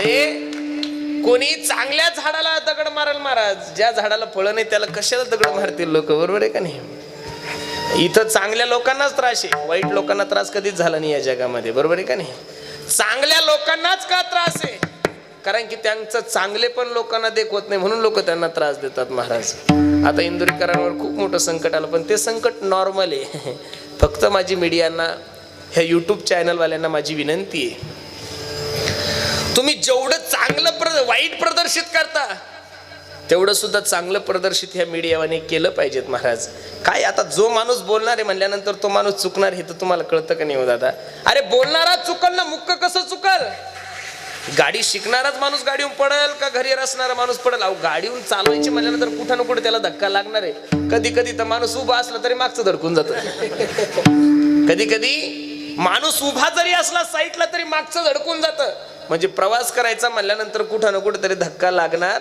अरे कोणी चांगल्या झाडाला दगड माराल महाराज. ज्या झाडाला फळं नाही त्याला कशाला दगड मारतील लोक? बरोबर आहे का नाही? इथं चांगल्या लोकांनाच त्रास आहे. वाईट लोकांना त्रास कधीच झाला नाही या जगामध्ये. बरोबर आहे का नाही? चांगल्या लोकांनाच का त्रास आहे? कारण की त्यांचं चांगले पण लोकांना देखवत नाही म्हणून लोक त्यांना त्रास देतात महाराज. आता इंदुरीकरांवर खूप मोठं संकट आलं पण ते संकट नॉर्मल आहे. फक्त माझी मीडियांना ह्या युट्यूब चॅनलवाल्यांना माझी विनंती आहे. तुम्ही जेवढं चांगलं प्र वाईट प्रदर्शित करता तेवढं सुद्धा चांगलं प्रदर्शित ह्या मीडियावाने केलं पाहिजेत महाराज. काय आता जो माणूस बोलणार आहे म्हणल्यानंतर तो माणूस चुकणार हे तर तुम्हाला कळतं का नाही हो दादा? अरे बोलणारा चुकल ना मुक्क कसं चुकल? गाडी शिकणाराच माणूस गाडीहून पडल का घरी असणारा माणूस पडल? अहो गाडीहून चालवायची म्हणल्यानंतर कुठं ना कुठे त्याला धक्का लागणार आहे. कधी कधी तर माणूस उभा असला तरी मागचं धडकून जात. कधी कधी माणूस उभा जरी असला साईटला तरी मागचं धडकून जातं. म्हणजे प्रवास करायचा म्हणल्यानंतर कुठं ना कुठं तरी धक्का लागणार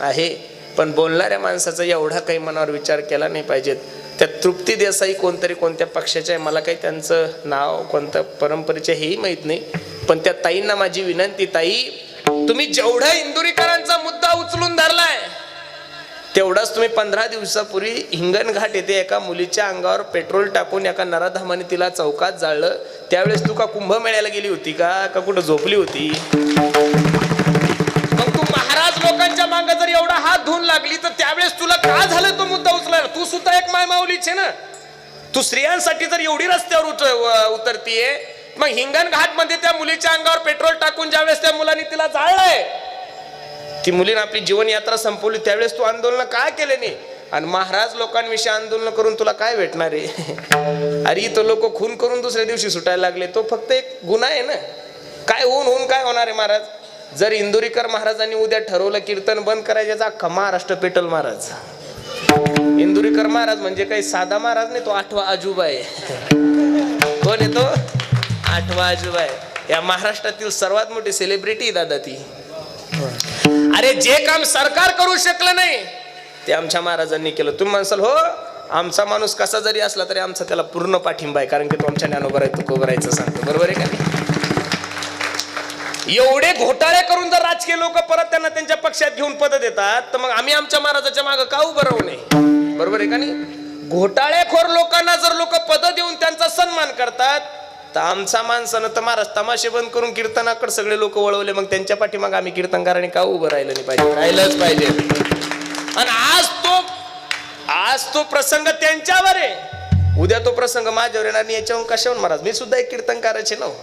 आहे. पण बोलणाऱ्या माणसाचा एवढा काही मनावर विचार केला नाही पाहिजेत. त्या तृप्ती देसाई कोणतरी कोणत्या पक्षाच्या आहे मला काही त्यांचं नाव कोणत्या परंपरेचे हेही माहीत नाही. पण त्या ताईंना माझी विनंती ताई तुम्ही जेवढा इंदुरीकरांचा मुद्दा उचलून धरलाय तेवढाच तुम्ही पंधरा दिवसापूर्वी हिंगणघाट येथे एका मुलीच्या अंगावर पेट्रोल टाकून एका नराधामाने तिला चौकात जाळलं. त्यावेळेस तू का कुंभमेळ्याला गेली होती का? का कुठं झोपली होती? मग तू महाराज लोकांच्या माग जर एवढा हात धुवून लागली तर त्यावेळेस तुला का झालं तो मुद्दा उचला तू सुद्धा एक माय माऊलीच आहे ना? तू स्त्रियांसाठी जर एवढी रस्त्यावर उत उतरतीये मग हिंगण घाटमध्ये त्या मुलीच्या अंगावर पेट्रोल टाकून ज्यावेळेस त्या मुलांनी तिला जाळलंय ती मुलीनं आपली जीवन यात्रा संपवली त्यावेळेस तू आंदोलन काय केले नाही आणि महाराज लोकांविषयी आंदोलन करून तुला काय भेटणार आहे? अरे तो लोक खून करून दुसऱ्या दिवशी सुटायला लागले. तो फक्त एक गुन्हा आहे ना? काय होऊन होऊन काय होणार आहे महाराज? जर इंदुरीकर महाराजांनी उद्या ठरवलं कीर्तन बंद करायचं अख्खा महाराष्ट्र पेटल महाराज. इंदुरीकर महाराज म्हणजे काही साधा महाराज नाही तो आठवा आजूबा आहे. कोण आहे तो? आठवा आजूबा आहे. या महाराष्ट्रातील सर्वात मोठी सेलिब्रिटी दादा ती. अरे जे काम सरकार करू शकलं नाही ते आमच्या महाराजांनी केलं. तुम्ही म्हणसाल हो आमचा माणूस कसा जरी असला तरी आमचा त्याला पूर्ण पाठिंबा आहे कारण की तो आमच्या ज्ञानोबर आहे तुकोबर आहेचं सांगतो. बरोबर आहे का नाही? एवढे घोटाळे करून जर राजकीय लोक परत त्यांना त्यांच्या पक्षात घेऊन पद देतात तर मग आम्ही आमच्या महाराजाच्या मागे का उभं राहू नये? बरोबर आहे का नाही? घोटाळेखोर लोकांना जर लोक पद देऊन त्यांचा सन्मान करतात तर आमचा माणसानं तर महाराज तमाशे बंद करून कीर्तनाकडे सगळे लोक वळवले मग त्यांच्या पाठीमाग आम्ही कीर्तनकारांनी का उभं राहिलं नाही पाहिजे? राहिलंच पाहिजे. आणि आज तो आज तो प्रसंग त्यांच्यावर आहे. उद्या तो प्रसंग माझ्यावर येणार नाही याच्याहून कशाहून महाराज मी सुद्धा एक कीर्तनकाराचे ना हो.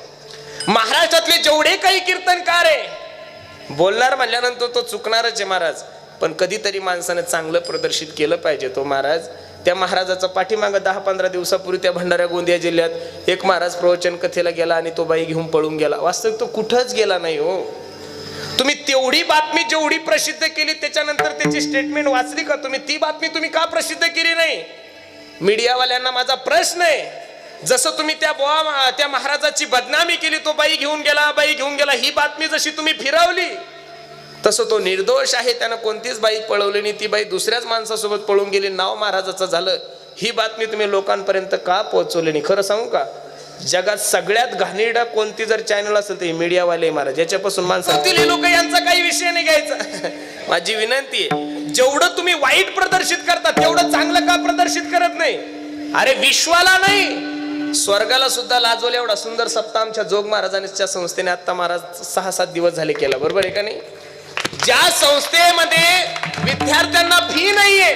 महाराष्ट्रातले जेवढे काही कीर्तनकार आहे. बोलणार म्हणल्यानंतर तो चुकणारच आहे महाराज. पण कधीतरी माणसाने चांगलं प्रदर्शित केलं पाहिजे तो महाराज. त्या महाराजाचा पाठीमागं दहा पंधरा दिवसापूर्वी त्या भंडारा गोंदिया जिल्ह्यात एक महाराज प्रवचन कथेला गेला आणि तो बाई घेऊन पळून गेला. वास्तविक तो कुठंच गेला नाही हो. तुम्ही तेवढी बातमी जेवढी प्रसिद्ध केली त्याच्यानंतर त्याची स्टेटमेंट वाचली का? तुम्ही ती बातमी तुम्ही का प्रसिद्ध केली नाही? मीडियावाल्यांना माझा प्रश्न आहे. जसं तुम्ही त्या बुवा त्या महाराजाची बदनामी केली तो बाई घेऊन गेला बाई घेऊन गेला ही बातमी जशी तुम्ही फिरवली तसं तो निर्दोष आहे. त्यानं कोणतीच बाई पळवली नाही. ती बाई दुसऱ्याच माणसासोबत पळून गेली. नाव महाराजाचं झालं. ही बातमी तुम्ही लोकांपर्यंत का पोहोचवली नाही? खरं सांगू का? जगात सगळ्यात घाणेरडा कोणती जर चॅनल असेल तर हे मीडियावाले महाराज. याच्यापासून माणसं लोक यांचा काही विषय नाही घ्यायचा. माझी विनंती आहे जेवढं तुम्ही वाईट प्रदर्शित करता तेवढं चांगलं का प्रदर्शित करत नाही? अरे विश्वाला नाही. स्वर्गाला सुद्धा लाजवलं एवढा सुंदर सप्ताह आमच्या जोग महाराजांच्या संस्थेने आता महाराज सहा सात दिवस झाले केला. बरोबर आहे का नाही? ज्या संस्थेमध्ये विद्यार्थ्यांना फी नाहीये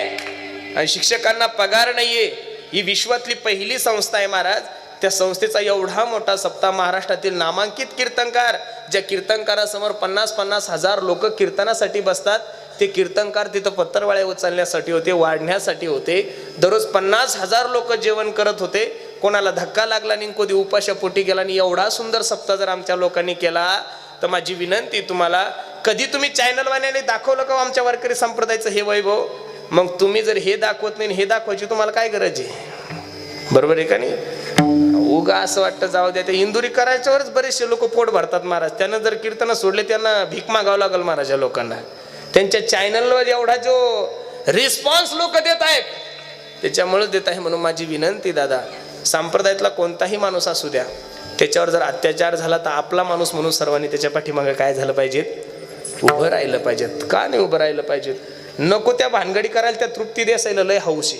आणि शिक्षकांना पगार नाहीये ही विश्वातली पहिली संस्था आहे महाराज. त्या संस्थेचा एवढा मोठा सप्ताह महाराष्ट्रातील नामांकित कीर्तनकार ज्या कीर्तनकारासमोर पन्नास पन्नास हजार लोक कीर्तनासाठी बसतात ते कीर्तनकार तिथं पत्तरवाळे उचलण्यासाठी होते वाढण्यासाठी होते. दररोज पन्नास हजार लोक जेवण करत होते. कोणाला धक्का लागला आणि कोणी उपाशा पोटी गेला आणि एवढा सुंदर सप्ताह जर आमच्या लोकांनी केला तर माझी विनंती तुम्हाला कधी तुम्ही चॅनलवाल्याने दाखवलं का हो आमच्या वारकरी संप्रदायाचं हे वैभव? मग तुम्ही जर हे दाखवत नाही आणि हे दाखवायची तुम्हाला काय गरज आहे? बरोबर आहे का नाही? उगा असं वाटतं जाऊ द्या ते इंदुरी करायच्यावरच बरेचसे लोक पोट भरतात महाराज. त्यानं जर कीर्तन सोडले त्यांना भीक मागावं लागल महाराज या लोकांना. त्यांच्या चॅनलवर एवढा जो रिस्पॉन्स लोक देत आहेत त्याच्यामुळे देत आहे म्हणून माझी विनंती दादा. संप्रदायातला कोणताही माणूस असू द्या त्याच्यावर जर अत्याचार झाला तर आपला माणूस म्हणून सर्वांनी त्याच्या पाठीमागे काय झालं पाहिजेत? उभं राहिलं पाहिजेत. का नाही उभं राहिलं पाहिजेत? नको त्या भानगडी करायला त्या तृप्ती देसायला लय हौशी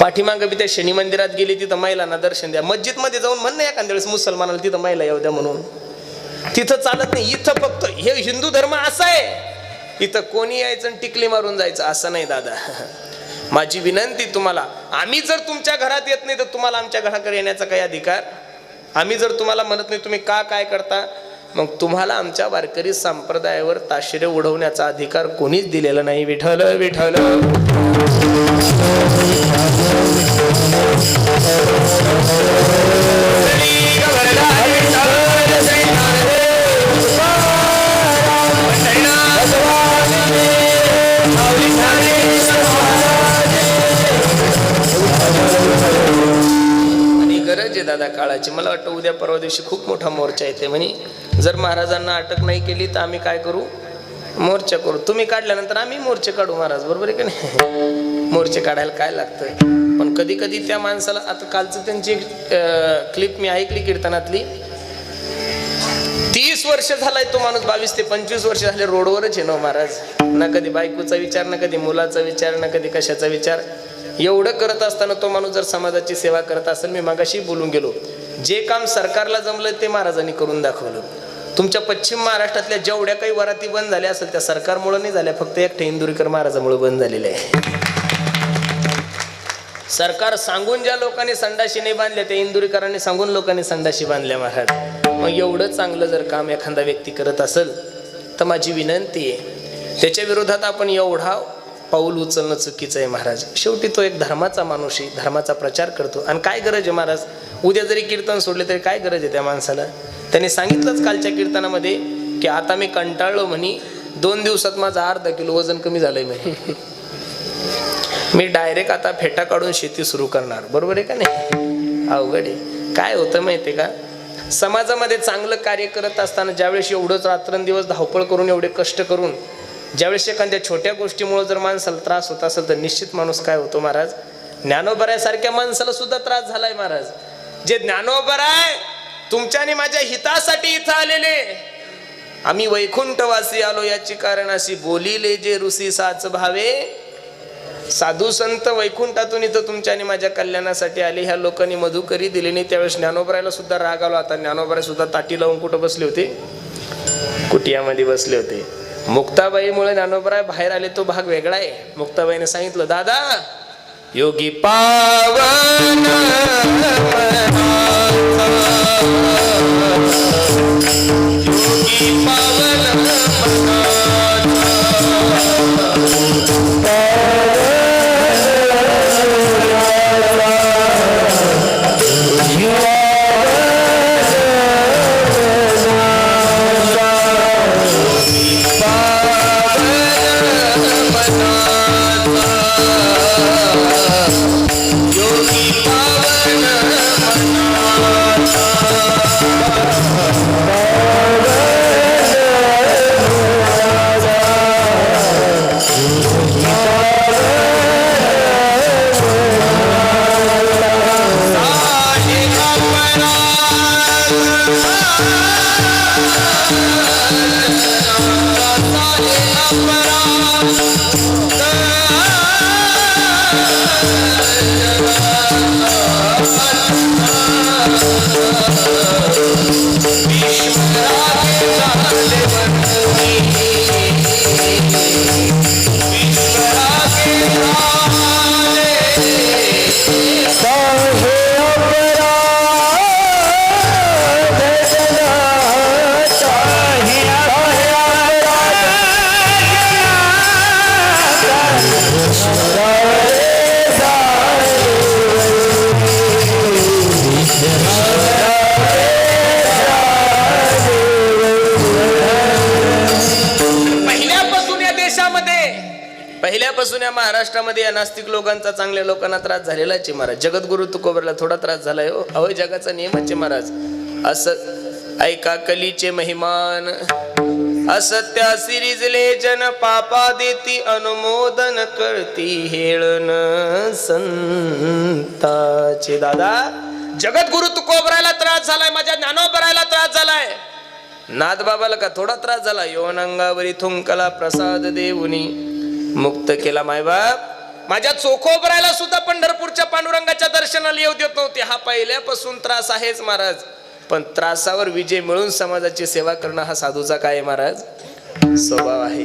पाठीमागं बी त्या शनी मंदिरात गेली तिथं महिलांना दर्शन द्या. मस्जिदमध्ये जाऊन म्हण ना एखाद्या वेळेस मुसलमानाला तिथं महिला येऊ द्या म्हणून. तिथं चालत नाही इथं फक्त हे हिंदू धर्म असा आहे. इथं कोणी यायचं आणि टिकली मारून जायचं असं नाही दादा. माझी विनंती तुम्हाला आम्ही जर तुमच्या घरात येत नाही तर तुम्हाला आमच्या घराकडे येण्याचा काही अधिकार? आम्ही जर तुम्हाला म्हणत नाही तुम्ही का काय करता? मग तुम्हाला आमच्या वारकरी संप्रदायावर ताशिरे उडवण्याचा अधिकार कोणीच दिलेला नाही. विठल विठल दादा काळाची. मला वाटतं उद्या परवा दिवशी खूप मोठा मोर्चा येते. म्हणे जर महाराजांना अटक नाही केली तर आम्ही काय करू? मोर्चा करू. तुम्ही काढल्यानंतर आम्ही मोर्चे काढू महाराज बरोबर आहे का नाही? मोर्चे काढायला काय लागतं? पण कधी कधी त्या माणसाला आता कालचं त्यांची क्लिप मी ऐकली कीर्तनातली. तीस वर्ष झालाय तो माणूस बावीस ते पंचवीस वर्ष झाले रोडवरच आहे ना हो महाराज. ना कधी बायकोचा विचार ना कधी मुलाचा विचार ना कधी कशाचा विचार. एवढं करत असताना तो माणूस जर समाजाची सेवा करत असेल मी मागाशी बोलून गेलो. जे काम सरकारला जमलं ते महाराजांनी करून दाखवलं. तुमच्या पश्चिम महाराष्ट्रातल्या जेवढ्या काही वराती बंद झाल्या असेल त्या सरकारमुळे नाही झाल्या फक्त एकट्या इंदुरीकर महाराजामुळे बंद झालेले आहे. सरकार सांगून ज्या लोकांनी संडाशी नाही बांधल्या त्या इंदुरीकरांनी सांगून लोकांनी संडाशी बांधल्या महाराज. मग एवढं चांगलं जर काम एखादा व्यक्ती करत असेल तर माझी विनंती आहे त्याच्या विरोधात आपण एवढा पाऊल उचलणं चुकीचं आहे महाराज. शेवटी तो एक धर्माचा माणूस आहे धर्माचा प्रचार करतो. आणि काय गरज आहे महाराज? उद्या जरी कीर्तन सोडले तरी काय गरज आहे त्या माणसाला? त्यांनी सांगितलंच कालच्या कीर्तनामध्ये की आता मी कंटाळलो म्हणे दोन दिवसात माझं अर्धा किलो वजन कमी झालंय म्हणे. मी डायरेक्ट आता फेटा काढून शेती सुरू करणार. बरोबर आहे का नाही? अवघड आहे. काय होतं माहितीये का? समाजामध्ये चांगलं कार्य करत असताना ज्यावेळेस एवढंच रात्रंदिवस धावपळ करून एवढे कष्ट करून ज्यावेळेस एखाद्या छोट्या गोष्टीमुळे जर माणसाला त्रास होत असेल तर निश्चित माणूस काय होतो महाराज? ज्ञानोबरायासारख्या माणसाला सुद्धा त्रास झालाय महाराज. जे ज्ञानोबराय तुमच्या आणि माझ्या हितासाठी इथं आलेले. आम्ही वैकुंठवासी आलो याची कारण अशी बोलिले जे ऋषी साच भावे. साधू संत वैकुंठातून इथं तुमच्या आणि माझ्या कल्याणासाठी आले. ह्या लोकांनी मधुकरी दिली नाही. त्यावेळेस ज्ञानोबरायला सुद्धा राग आला आता ज्ञानोबराय सुद्धा ताटी लावून कुठं बसले होते? कुटियामध्ये बसले होते. मुक्ताबाईमुळे ज्ञानोबराय बाहेर आले. तो भाग वेगळा आहे. मुक्ताबाईने सांगितलं दादा योगी पावन योगी पावन पहिल्यापासून या महाराष्ट्रामध्ये या नास्तिक लोकांचा चांगल्या लोकांना त्रास झालेलाच आहे महाराज जगद्गुरु तुकोबरला थोडा त्रास झालाय हो. अहो जगाचा नियमच आहे महाराज असं ऐका कलीचे महिमान. असत्या सिरिजले जन पापा देती अनुमोदन करती हेळन संताचे. दादा जगद्गुरु तुकोबरायला त्रास झालाय माझ्या ज्ञानोबरायला त्रास झालाय. नाथ बाबाला का थोडा त्रास झाला? योनंगावरी थुंकला प्रसाद देऊनी. मुक्त केला मायबाप माझ्या चोखोबरायला सुद्धा पंढरपूरच्या पांडुरंगाच्या दर्शनाला येऊ देत नव्हते. हा पहिल्यापासून त्रास आहेच महाराज. पण त्रासावर विजय मिळून समाजाची सेवा करणं हा साधूचा काय आहे महाराज? स्वभाव आहे.